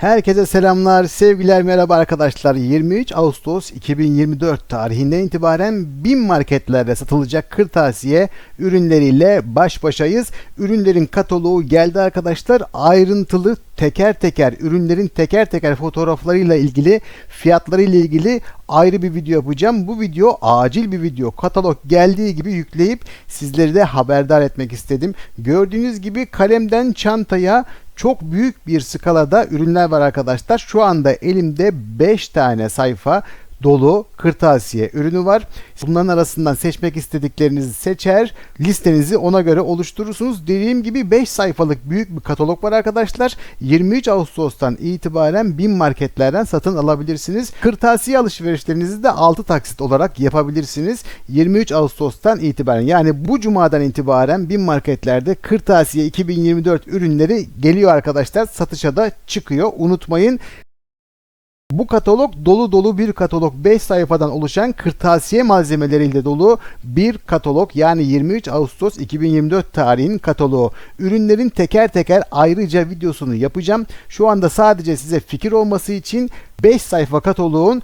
Herkese selamlar, sevgiler, merhaba arkadaşlar. 23 Ağustos 2024 tarihinden itibaren BİM marketlerde satılacak kırtasiye ürünleriyle baş başayız. Ürünlerin kataloğu geldi arkadaşlar. Ayrıntılı teker teker ürünlerin teker teker fotoğraflarıyla ilgili, fiyatlarıyla ilgili ayrı bir video yapacağım. Bu video acil bir video. Katalog geldiği gibi yükleyip sizleri de haberdar etmek istedim. Gördüğünüz gibi kalemden çantaya çok büyük bir skalada ürünler var arkadaşlar. Şu anda elimde 5 tane sayfa dolu kırtasiye ürünü var. Bunların arasından seçmek istediklerinizi seçer, listenizi ona göre oluşturursunuz. Dediğim gibi 5 sayfalık büyük bir katalog var arkadaşlar. 23 Ağustos'tan itibaren bin marketlerden satın alabilirsiniz. Kırtasiye alışverişlerinizi de 6 taksit olarak yapabilirsiniz. 23 Ağustos'tan itibaren yani bu cumadan itibaren bin marketlerde kırtasiye 2024 ürünleri geliyor arkadaşlar. Satışa da çıkıyor. Unutmayın. Bu katalog dolu dolu bir katalog 5 sayfadan oluşan kırtasiye malzemeleriyle dolu bir katalog yani 23 Ağustos 2024 tarihinin kataloğu. Ürünlerin teker teker ayrıca videosunu yapacağım. Şu anda sadece size fikir olması için 5 sayfa kataloğun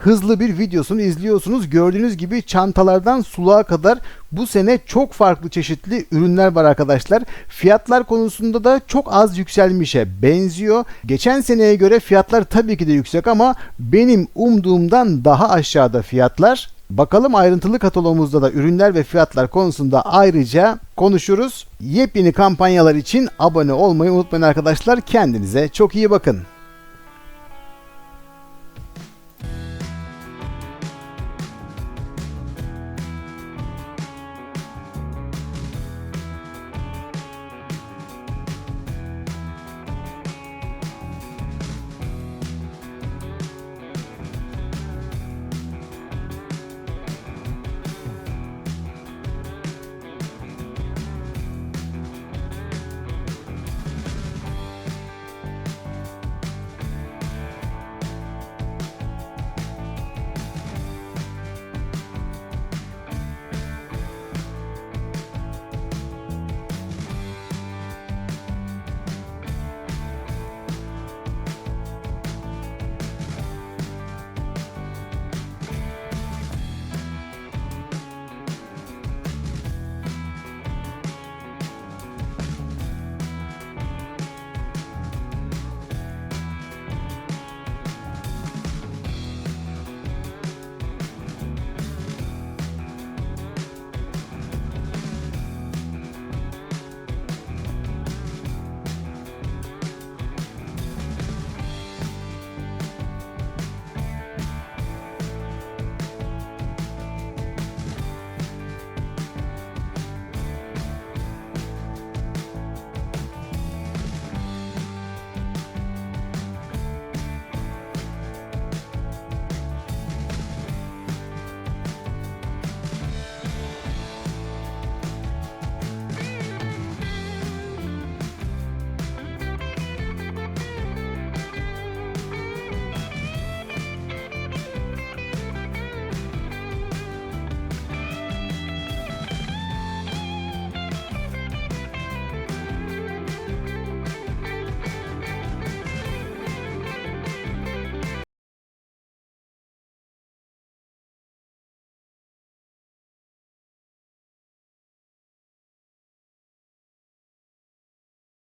hızlı bir videosunu izliyorsunuz. Gördüğünüz gibi çantalardan suluğa kadar bu sene çok farklı çeşitli ürünler var arkadaşlar. Fiyatlar konusunda da çok az yükselmişe benziyor. Geçen seneye göre fiyatlar tabii ki de yüksek ama benim umduğumdan daha aşağıda fiyatlar. Bakalım ayrıntılı katalogumuzda da ürünler ve fiyatlar konusunda ayrıca konuşuruz. Yepyeni kampanyalar için abone olmayı unutmayın arkadaşlar. Kendinize çok iyi bakın.